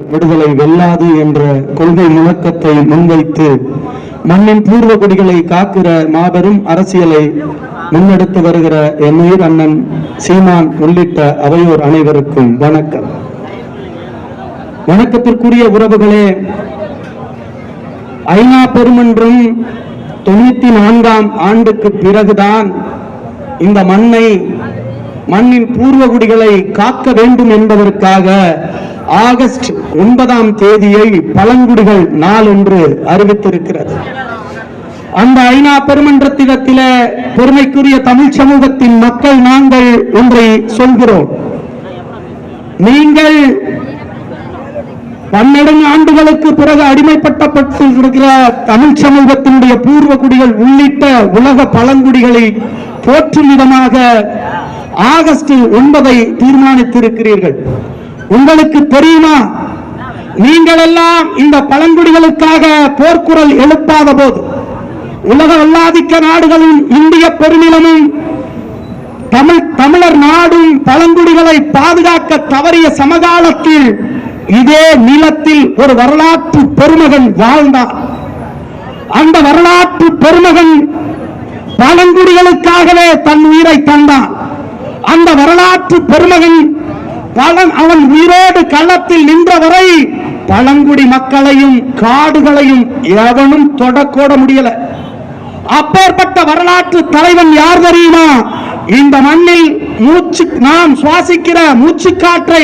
விடுதலை வெல்லாது என்ற கொள்கை முழக்கத்தை முன்வைத்து மண்ணின் பூர்வ குடிகளை காக்கிற மாபெரும் அரசியலை முன்னெடுத்து வருகிற என் அண்ணன் சீமான் உள்ளிட்ட அவையோர் அனைவருக்கும் வணக்கம். வணக்கத்திற்குரிய உறவுகளே ஐநா பெருமன்றும் தொண்ணூத்தி நான்காம் ஆண்டுக்கு பிறகுதான் இந்த மண்ணை மண்ணின் பூர்வகுடிகளை காக்க வேண்டும் என்பதற்காக ஆகஸ்ட் ஒன்பதாம் தேதியை பழங்குடிகள் நாள் என்று அறிவித்திருக்கிறது. அந்த ஐநா பெருமன்றத்திடத்தில பெருமைக்குரிய தமிழ் சமூகத்தின் மக்கள் நாங்கள் ஒன்றை சொல்கிறோம். நீங்கள் பன்னெண்டு ஆண்டுகளுக்கு பிறகு அடிமைப்பட்டப்பட்டிருக்கிற தமிழ் சமூகத்தினுடைய பூர்வ குடிகள் உள்ளிட்ட உலக பழங்குடிகளை போற்றும் விதமாக ஆகஸ்ட் ஒன்பதை தீர்மானித்திருக்கிறீர்கள். உங்களுக்கு தெரியுமா? நீங்கள் எல்லாம் இந்த பழங்குடிகளுக்காக போர்க்குரல் எழுப்பாத போது உலக வல்லாதிக்க நாடுகளும் இந்திய பெருநிலமும் தமிழ் தமிழர் நாடும் பழங்குடிகளை பாதுகாக்க தவறிய சமகாலத்தில் இதே நிலத்தில் ஒரு வரலாற்று பெருமகன் வாழ்ந்தார். அந்த வரலாற்று பெருமகன் பழங்குடிகளுக்காகவே தன் உயிரை தந்தான். அந்த வரலாற்று பெருமகன் பழம் அவன் உயிரோடு களத்தில் நின்ற வரை பழங்குடி மக்களையும் காடுகளையும் எவனும் தொடக்கூட முடியல. அப்பேற்பட்ட வரலாற்று தலைவன் யார் தெரியுமா? இந்த மண்ணில் மூச்சு நாம் சுவாசிக்கிற மூச்சு காற்றை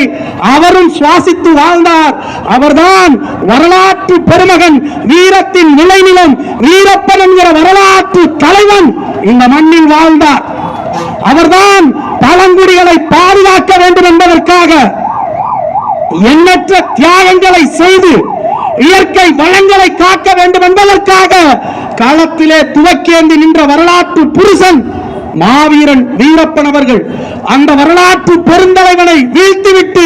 அவரும் சுவாசித்து வாழ்ந்தார். அவர்தான் வரலாற்று பெருமகன் வீரத்தின் நிலைநிலம் வீரப்பன் என்கிற வரலாற்று தலைவன் இந்த மண்ணில் வாழ்ந்தார் அவர்தான் பழங்குடிகளை பாதுகாக்க வேண்டும் என்பதற்காக எண்ணற்ற தியாகங்களை செய்து இயற்கை வளங்களை காக்க வேண்டும் என்பதற்காக களத்திலே துவக்கேந்தி நின்ற வரலாற்று புருஷன் மாவீரன் வீரப்பன் அவர்கள் அந்த வரலாற்று பெருந்தலைவனை வீழ்த்திவிட்டு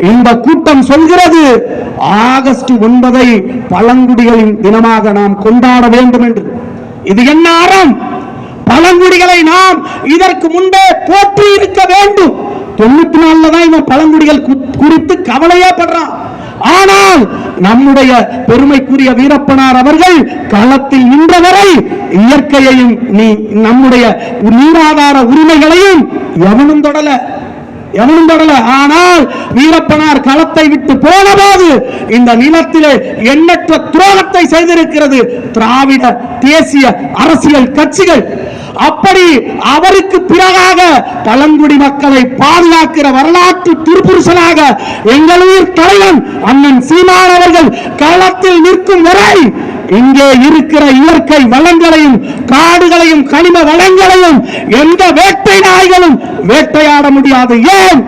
இந்த கூட்டம் சொல்கிறது. ஆகஸ்ட் ஒன்பதை பழங்குடிகளின் தினமாக நாம் கொண்டாட வேண்டும் என்று. இது என்ன அறம்? பழங்குடிகளை நாம் இதற்கு முன்பே போற்றி இருக்க வேண்டும். தொண்ணூத்தி நாலுல தான் இவன் பழங்குடிகள் குறித்து கவலையா படுறான். ஆனால் நம்முடைய பெருமைக்குரிய வீரப்பனார் அவர்கள் களத்தில் நின்றவரை இயற்கையையும் நீ நம்முடைய நீராதார உரிமைகளையும் எவனும் தொடல. எவனும் படல. ஆனால் வீரப்பனார் களத்தை விட்டு போனபோது இந்த நிலத்திலே எண்ணற்ற துரோகத்தை செய்திருக்கிறது திராவிட தேசிய அரசியல் கட்சிகள். அப்படி அவருக்கு பிறகாக பழங்குடி மக்களை பாதுகாக்கிற வரலாற்று திருப்புருஷனாக எங்கள் உயிர் தலைவன் அண்ணன் சீமான் அவர்கள் களத்தில் நிற்கும் வரை இங்கே இருக்கிற இயற்கை வளங்களையும் காடுகளையும் கனிம வளங்களையும் எந்த வேட்டை நாய்களும் வேட்டையாட முடியாது. ஏன்?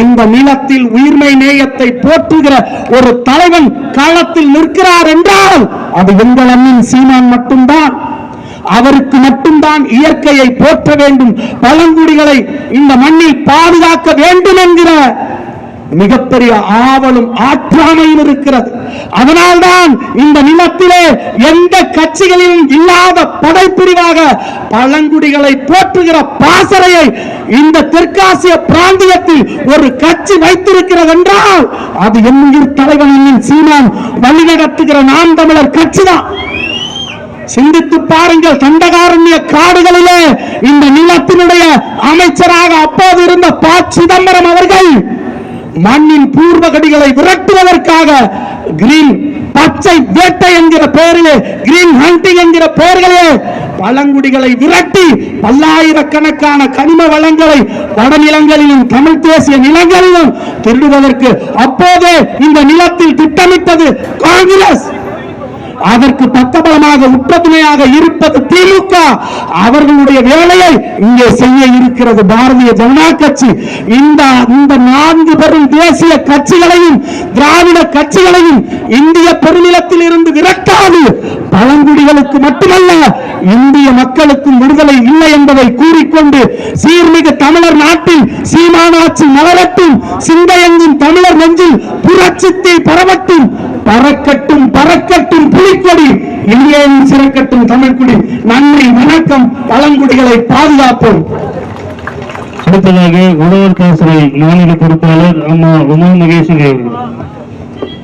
இந்த நிலத்தில் உயிர்மை நேயத்தை போற்றுகிற ஒரு தலைவன் களத்தில் நிற்கிறார் என்றால் அது எங்கள் அண்ணன் சீமான் மட்டும்தான். அவருக்கு மட்டும்தான் இயற்கையை போற்ற வேண்டும். பழங்குடிகளை இந்த மண்ணில் பாதுகாக்க வேண்டும் என்கிற மிகப்பெரிய ஆவலும் ஆற்றாமையும் இருக்கிறது. அதனால்தான் இந்த நிலத்திலே எந்த கட்சிகளிலும் இல்லாத படைப்பிரிவாக பழங்குடிகளை போற்றுகிற பாசறையை இந்த தெற்காசிய பிராந்தியத்தில் ஒரு கட்சி வைத்திருக்கிறது என்றால் அது என்னுயிர் தலைவன் என்னும் சீமான் வழிநடத்துகிற நாம் தமிழர் கட்சிதான். சிந்தித்து பாருங்கள் தண்டகாரண்ய காடுகளிலே இந்த நிலத்தினுடைய அமைச்சராக அப்போது இருந்த ப. சிதம்பரம் அவர்கள் மண்ணின் பூர்வ கடிகளை விரட்டுவதற்காக கிரீன் பச்சை வேட்டை என்கிற பெயரிலே கிரீன் ஹண்டிங் என்கிற பெயர்களே பழங்குடிகளை விரட்டி பல்லாயிரக்கணக்கான கனிம வளங்களை வடநிலங்களிலும் தமிழ் தேசிய நிலங்களிலும் திருடுவதற்கு அப்போதே இந்த நிலத்தில் திட்டமிட்டது காங்கிரஸ். அதற்கு பக்கபலமாக உற்றத்துணையாக இருப்பது திமுக. அவர்களுடைய வேலையை இங்கே செய்ய இருக்கிறது பாரதிய ஜனதா கட்சி. இந்த இந்த நான்கு பெரும் தேசிய கட்சிகளையும் திராவிட கட்சிகளையும் இந்திய பெருநிலத்தில் இருந்து விரட்டாது. பழங்குடிகளுக்கு மட்டுமல்ல இந்திய மக்களுக்கும் விடுதலை இல்லை என்பதை கூறிக்கொண்டு சீர்மிகு தமிழர் நாட்டில் சீமானாட்சி மலரட்டும் சிந்தையெங்கும் தமிழர் நெஞ்சில் புரட்சித்தை பரவட்டும் பறக்க பறக்கட்டும் புலிக்கொடி இந்தியாவின் சிறக்கட்டும் தமிழ்குடி நன்றி வணக்கம் பழங்குடிகளை பாதுகாப்போம். அடுத்ததாக உழவர் காசுரை மாநில பொறுப்பாளர் அம்மா உமா மகேசன் அவர்கள்